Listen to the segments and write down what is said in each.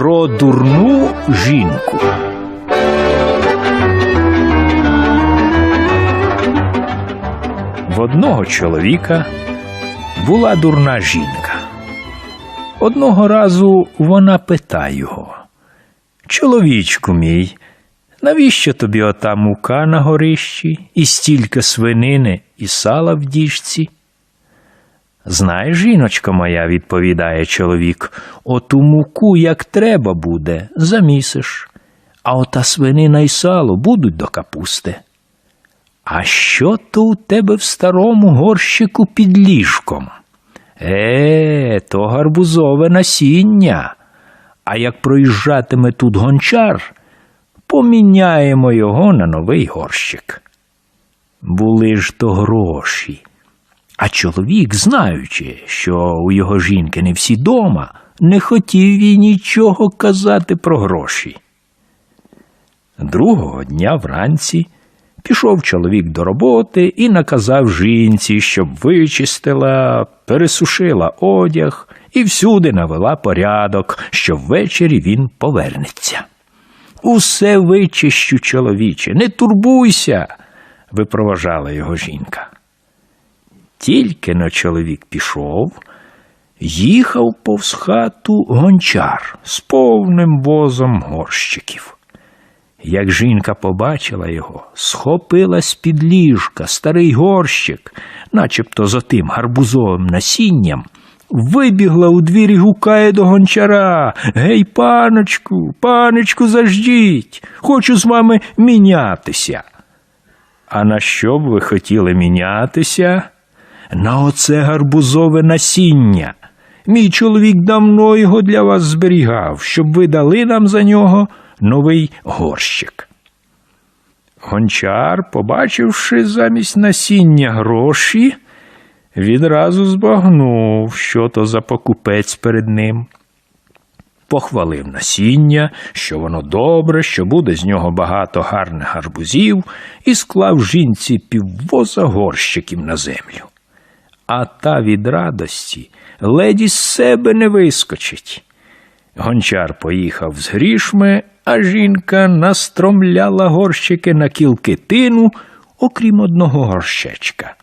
Про дурну жінку. В одного чоловіка була дурна жінка. Одного разу вона питає його: Чоловічку мій, навіщо тобі ота мука на горищі і стільки свинини і сала в діжці? Знаєш, жіночка моя, відповідає чоловік, оту муку, як треба буде, замісиш, а ота свинина й сало будуть до капусти. А що то у тебе в старому горщику під ліжком? Е, то гарбузове насіння. А як проїжджатиме тут гончар, поміняємо його на новий горщик. Були ж то гроші. А чоловік, знаючи, що у його жінки не всі дома, не хотів їй нічого казати про гроші. Другого дня вранці пішов чоловік до роботи і наказав жінці, щоб вичистила, пересушила одяг і всюди навела порядок, що ввечері він повернеться. Усе вичищу, чоловіче, не турбуйся, випроважала його жінка. Тільки на чоловік пішов, їхав повз хату гончар з повним возом горщиків. Як жінка побачила його, схопила з-під ліжка старий горщик, начебто за тим гарбузовим насінням, вибігла у двір і гукає до гончара Гей, паночку, паночку, заждіть, хочу з вами мінятися. А на що б ви хотіли мінятися? На оце гарбузове насіння. Мій чоловік давно його для вас зберігав, щоб ви дали нам за нього новий горщик. Гончар, побачивши замість насіння гроші, відразу збагнув, що то за покупець перед ним. Похвалив насіння, що воно добре, що буде з нього багато гарних гарбузів, і склав жінці піввоза горщиків на землю. А та від радості леді з себе не вискочить. Гончар поїхав з грішми, а жінка настромляла горщики на кілки тину, окрім одного горщечка.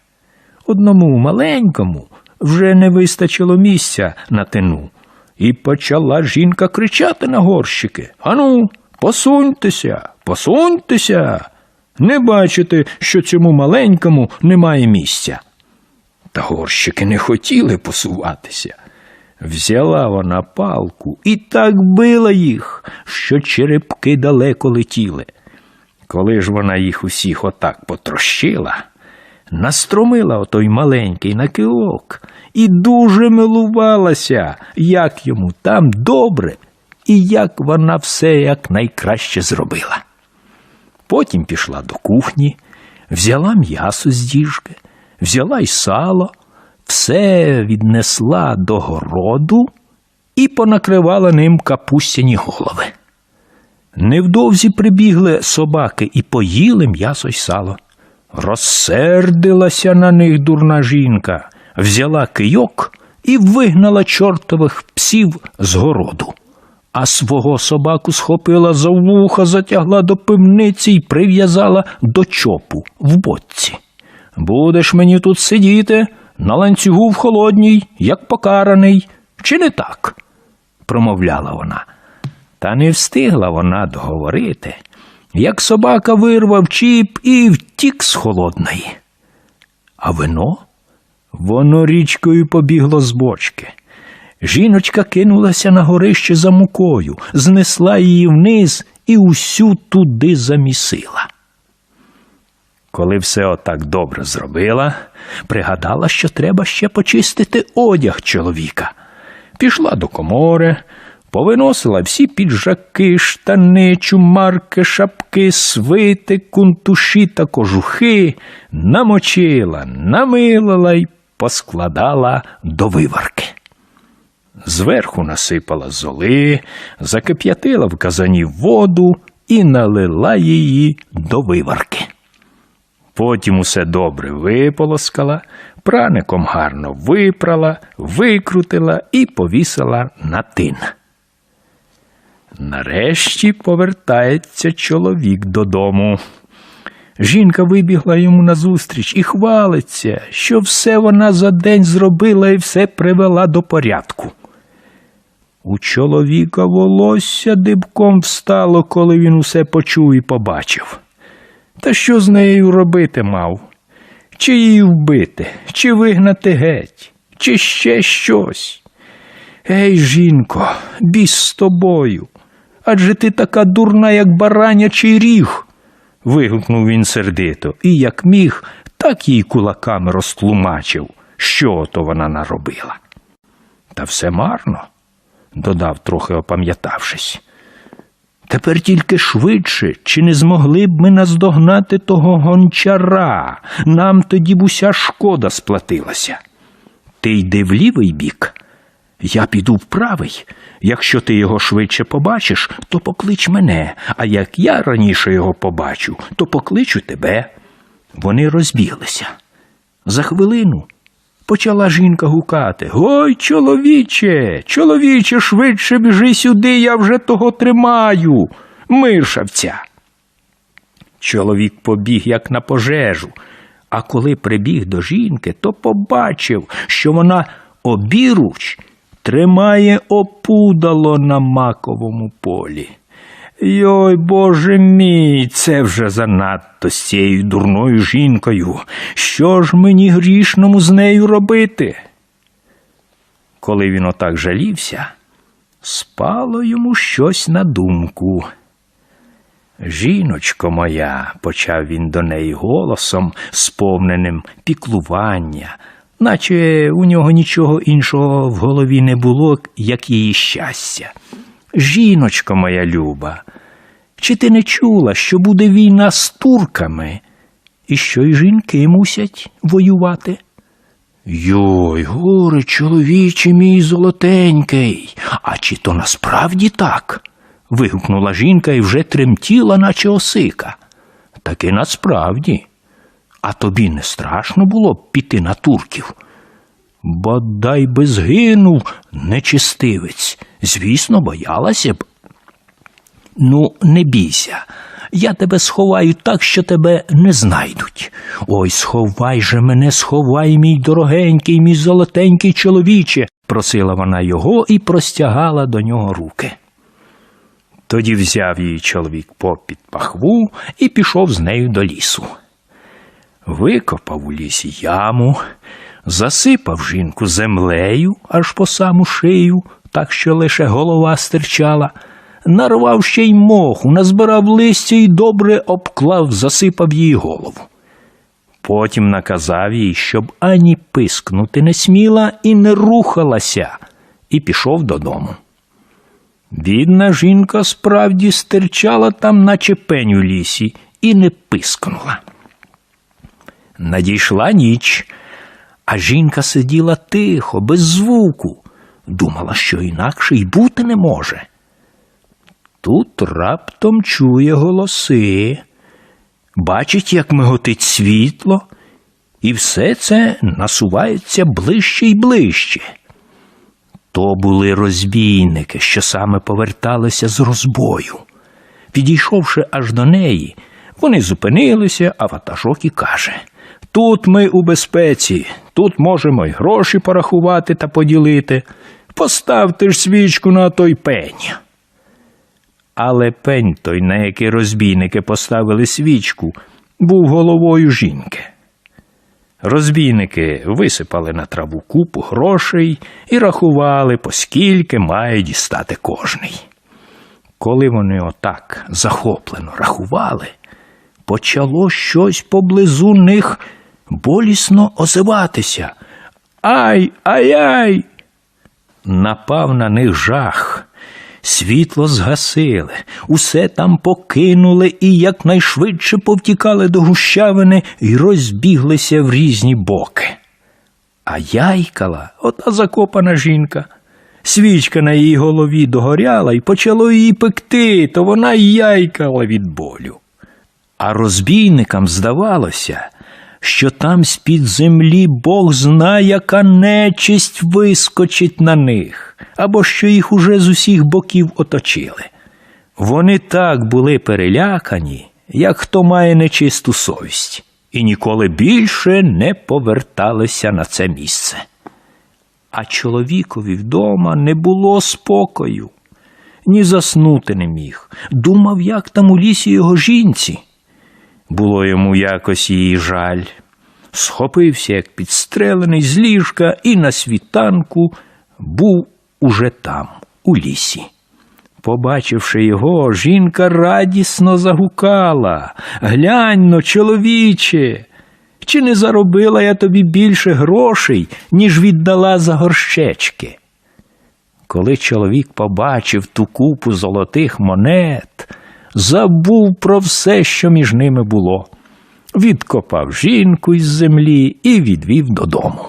Одному маленькому вже не вистачило місця на тину, і почала жінка кричати на горщики Ану, посуньтеся, посуньтеся. Не бачите, що цьому маленькому немає місця. Та горщики не хотіли посуватися. Взяла вона палку і так била їх, що черепки далеко летіли. Коли ж вона їх усіх отак потрощила, настромила отой маленький на килок і дуже милувалася, як йому там добре і як вона все якнайкраще зробила. Потім пішла до кухні, взяла м'ясо з діжки, взяла й сало все віднесла до городу і понакривала ним капустяні голови. Невдовзі прибігли собаки і поїли м'ясо й сало. Розсердилася на них дурна жінка, взяла кийок і вигнала чортових псів з городу. А свого собаку схопила за вуха, затягла до пивниці і прив'язала до чопу в боці. Будеш мені тут сидіти, на ланцюгу в холодній, як покараний, чи не так? промовляла вона. Та не встигла вона договорити, як собака вирвав чіп і втік з холодної. А вино? Воно річкою побігло з бочки. Жіночка кинулася на горище за мукою, знесла її вниз і усю туди замісила. Коли все отак добре зробила, пригадала, що треба ще почистити одяг чоловіка. Пішла до комори, повиносила всі піджаки, штани, чумарки, шапки, свити, кунтуші та кожухи, намочила, намилила й поскладала до виварки. Зверху насипала золи, закип'ятила в казані воду і налила її до виварки. Потім усе добре виполоскала, праником гарно випрала, викрутила і повісила на тин. Нарешті повертається чоловік додому. Жінка вибігла йому назустріч і хвалиться, що все вона за день зробила і все привела до порядку. У чоловіка волосся дибком встало, коли він усе почув і побачив. Та що з нею робити мав? Чи її вбити, чи вигнати геть, чи ще щось? Ей, жінко, біс з тобою. Адже ти така дурна, як баранячий ріг. вигукнув він сердито, і як міг, так їй кулаками розтлумачив, що то вона наробила. Та все марно, додав, трохи опам'ятавшись. Тепер тільки швидше, чи не змогли б ми наздогнати того гончара? Нам тоді б уся шкода сплатилася. Ти йди в лівий бік, я піду в правий. Якщо ти його швидше побачиш, то поклич мене, а як я раніше його побачу, то покличу тебе. Вони розбіглися. За хвилину почала жінка гукати Гой, чоловіче, чоловіче, швидше біжи сюди, я вже того тримаю, миршавця. Чоловік побіг, як на пожежу, а коли прибіг до жінки, то побачив, що вона обіруч тримає опудало на маковому полі. Йой, боже мій, це вже занадто з цією дурною жінкою. Що ж мені грішному з нею робити? Коли він отак жалівся, спало йому щось на думку. Жіночко моя, почав він до неї голосом, сповненим піклування, наче у нього нічого іншого в голові не було, як її щастя. Жіночко моя люба, чи ти не чула, що буде війна з турками, і що й жінки мусять воювати? Йой, горе, чоловіче мій золотенький, а чи то насправді так? вигукнула жінка і вже тремтіла, наче осика. Таки насправді. А тобі не страшно було б піти на турків? Бодай би згинув нечистивець. Звісно, боялася б. Ну, не бійся. Я тебе сховаю так, що тебе не знайдуть. Ой, сховай же мене, сховай, мій дорогенький, мій золотенький чоловіче, просила вона його і простягала до нього руки. Тоді взяв її чоловік попід пахву і пішов з нею до лісу. Викопав у лісі яму, засипав жінку землею аж по саму шию, так що лише голова стирчала, нарвав ще й моху, назбирав листя і добре обклав, засипав їй голову. Потім наказав їй, щоб ані пискнути не сміла і не рухалася, і пішов додому. Бідна жінка справді стирчала там, наче пень у лісі, і не пискнула. Надійшла ніч, а жінка сиділа тихо, без звуку, думала, що інакше й бути не може. Тут раптом чує голоси, бачить, як миготить світло, і все це насувається ближче й ближче. То були розбійники, що саме поверталися з розбою. Підійшовши аж до неї, вони зупинилися, а ватажок і каже Тут ми у безпеці, тут можемо й гроші порахувати та поділити. Поставте ж свічку на той пень. Але пень той, на який розбійники поставили свічку, був головою жінки. Розбійники висипали на траву купу грошей і рахували, поскільки має дістати кожний. Коли вони отак захоплено рахували, почало щось поблизу них болісно озиватися. Ай, ай ай. Напав на них жах. Світло згасили, усе там покинули і якнайшвидше повтікали до гущавини і розбіглися в різні боки. А яйкала ота закопана жінка. Свічка на її голові догоряла і почало її пекти, то вона й яйкала від болю. А розбійникам здавалося, що там з-під землі Бог зна, яка нечисть вискочить на них, або що їх уже з усіх боків оточили. Вони так були перелякані, як хто має нечисту совість, і ніколи більше не поверталися на це місце. А чоловікові вдома не було спокою, ні заснути не міг. Думав, як там у лісі його жінці. Було йому якось її жаль. Схопився, як підстрелений з ліжка, і на світанку був уже там, у лісі. Побачивши його, жінка радісно загукала. Гляньно, чоловіче, чи не заробила я тобі більше грошей, ніж віддала за горщечки? Коли чоловік побачив ту купу золотих монет, забув про все, що між ними було, відкопав жінку із землі і відвів додому.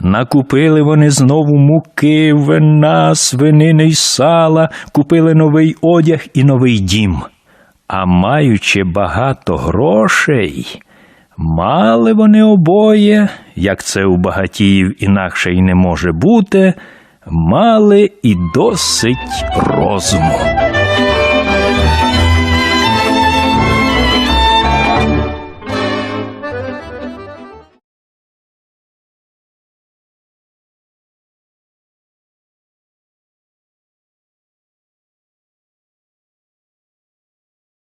Накупили вони знову муки, вина, свинини й сала, купили новий одяг і новий дім. А маючи багато грошей, мали вони обоє, як це у багатіїв інакше й не може бути, мали і досить розуму.